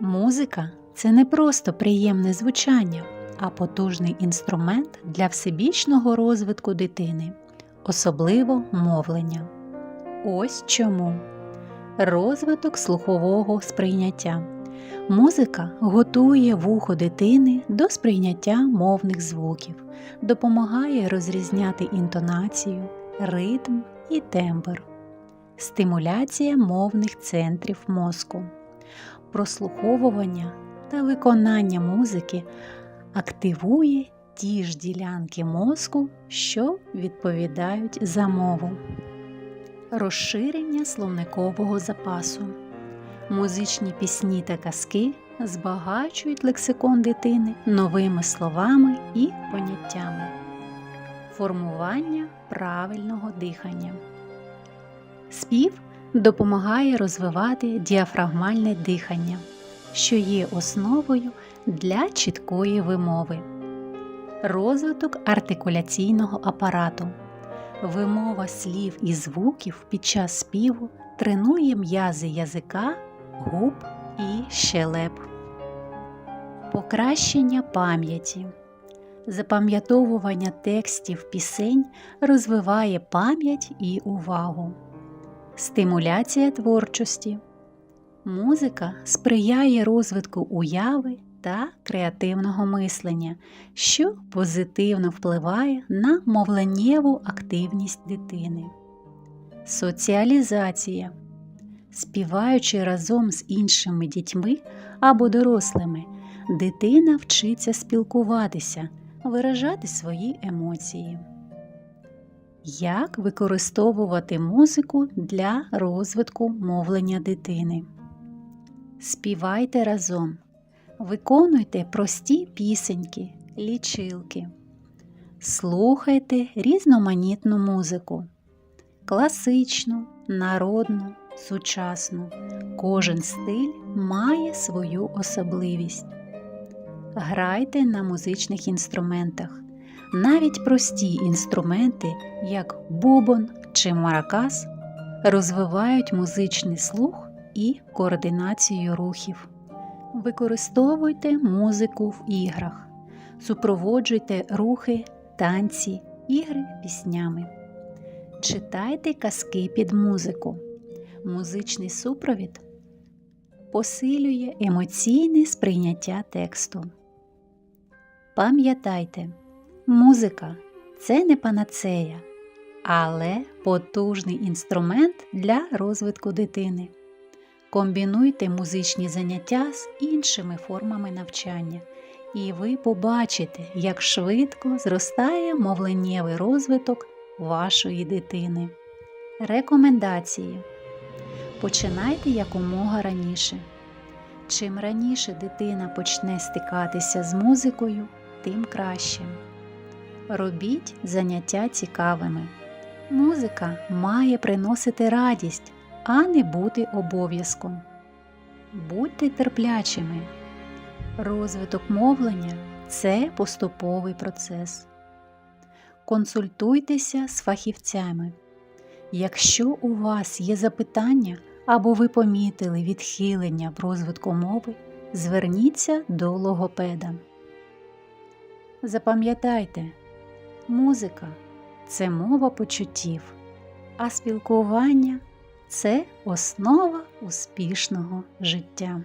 Музика це не просто приємне звучання, а потужний інструмент для всебічного розвитку дитини, особливо мовлення. Ось чому розвиток слухового сприйняття. Музика готує вухо дитини до сприйняття мовних звуків, допомагає розрізняти інтонацію, ритм і тембр, стимуляція мовних центрів мозку, прослуховування та виконання музики активує ті ж ділянки мозку, що відповідають за мову. Розширення словникового запасу. Музичні пісні та казки збагачують лексикон дитини новими словами і поняттями. Формування правильного дихання. Спів допомагає розвивати діафрагмальне дихання, що є основою для чіткої вимови. Розвиток артикуляційного апарату. Вимова слів і звуків під час співу тренує м'язи язика, губ і щелеп. Покращення пам'яті. Запам'ятовування текстів пісень розвиває пам'ять і увагу. Стимуляція творчості. Музика сприяє розвитку уяви та креативного мислення, що позитивно впливає на мовленнєву активність дитини. Соціалізація. Співаючи разом з іншими дітьми або дорослими, дитина вчиться спілкуватися, виражати свої емоції. Як використовувати музику для розвитку мовлення дитини? Співайте разом. Виконуйте прості пісеньки, лічилки. Слухайте різноманітну музику. Класичну, народну, сучасну. Кожен стиль має свою особливість. Грайте на музичних інструментах. Навіть прості інструменти, як бубон чи маракас, розвивають музичний слух і координацію рухів. Використовуйте музику в іграх, супроводжуйте рухи, танці, ігри піснями. Читайте казки під музику. Музичний супровід посилює емоційне сприйняття тексту. Пам'ятайте, музика це не панацея, але потужний інструмент для розвитку дитини. Комбінуйте музичні заняття з іншими формами навчання, і ви побачите, як швидко зростає мовленнєвий розвиток вашої дитини. Рекомендації. Починайте якомога раніше. Чим раніше дитина почне стикатися з музикою, тим краще. Робіть заняття цікавими. Музика має приносити радість, а не бути обов'язком. Будьте терплячими. Розвиток мовлення це поступовий процес. Консультуйтеся з фахівцями. Якщо у вас є запитання або ви помітили відхилення в розвитку мови, зверніться до логопеда. Запам'ятайте, музика це мова почуттів, а спілкування це основа успішного життя.